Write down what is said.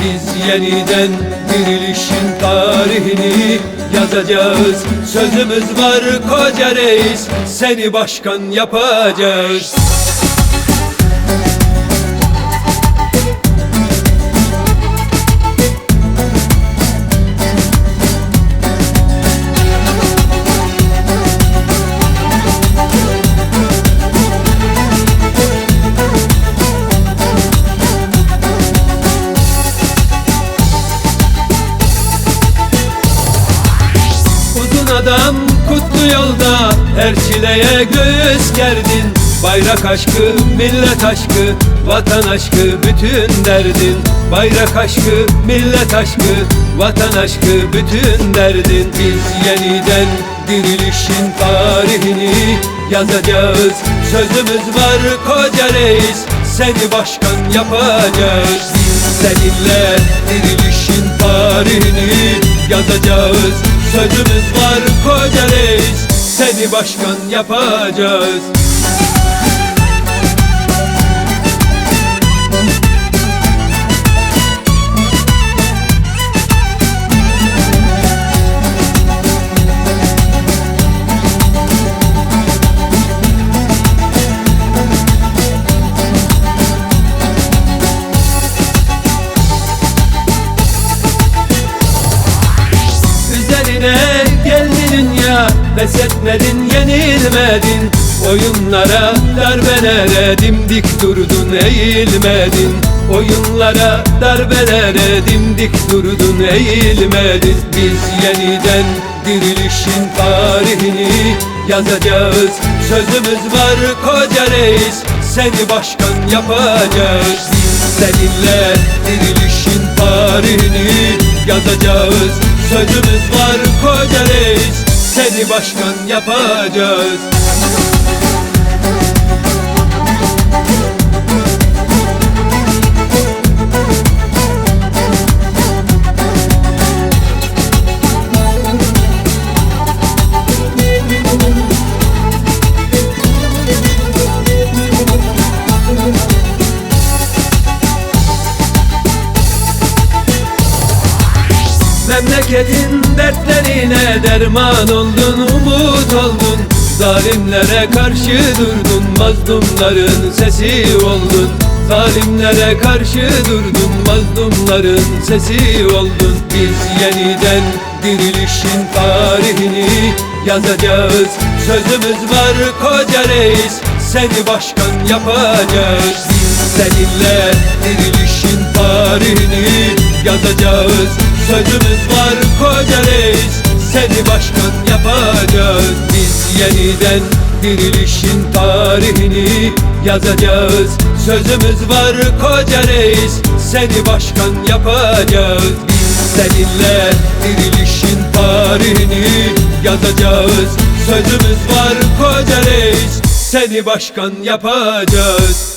Biz yeniden dirilişin tarihini yazacağız. Sözümüz var koca reis Seni başkan yapacağız adam kutlu yolda her çileye göğüs gerdin. Bayrak aşkı, millet aşkı, vatan aşkı bütün derdin. Bayrak aşkı, millet aşkı, vatan aşkı bütün derdin. Biz yeniden dirilişin tarihini yazacağız. Sözümüz var koca reis, seni başkan yapacağız seninle dirilişin tarihini yazacağız. Sözümüz var koca reis Seni başkan yapacağız Pes etmedin yenilmedin. Oyunlara darbelere dimdik durdun eğilmedin. Oyunlara darbelere dimdik durdun eğilmedin. Biz yeniden dirilişin tarihini yazacağız. Sözümüz var koca reis Seni başkan yapacağız. Seninle dirilişin tarihini yazacağız. Sözümüz var koca reis Seni başkan yapacağız Memleketin dertlerine derman oldun, umut oldun. Zalimlere karşı durdun, mazlumların sesi oldun. Zalimlere karşı durdun, mazlumların sesi oldun. Biz yeniden dirilişin tarihini yazacağız. Sözümüz var koca reis, seni başkan yapacağız. Biz seninle dirilişin tarihini yazacağız Sözümüz var koca reis Seni başkan yapacağız. Biz yeniden dirilişin tarihini yazacağız. Sözümüz var koca reis Seni başkan yapacağız. Biz seninle dirilişin tarihini yazacağız. Sözümüz var koca reis Seni başkan yapacağız